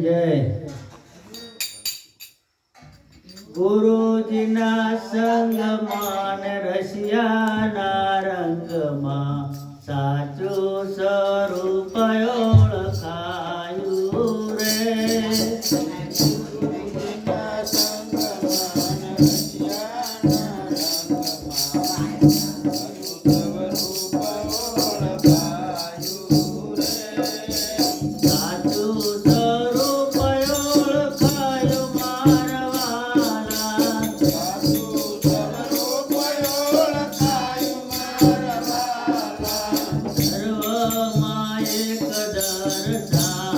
જય. ગુરુજીના સંગમાં ને રશિયાના time.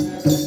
Thank you.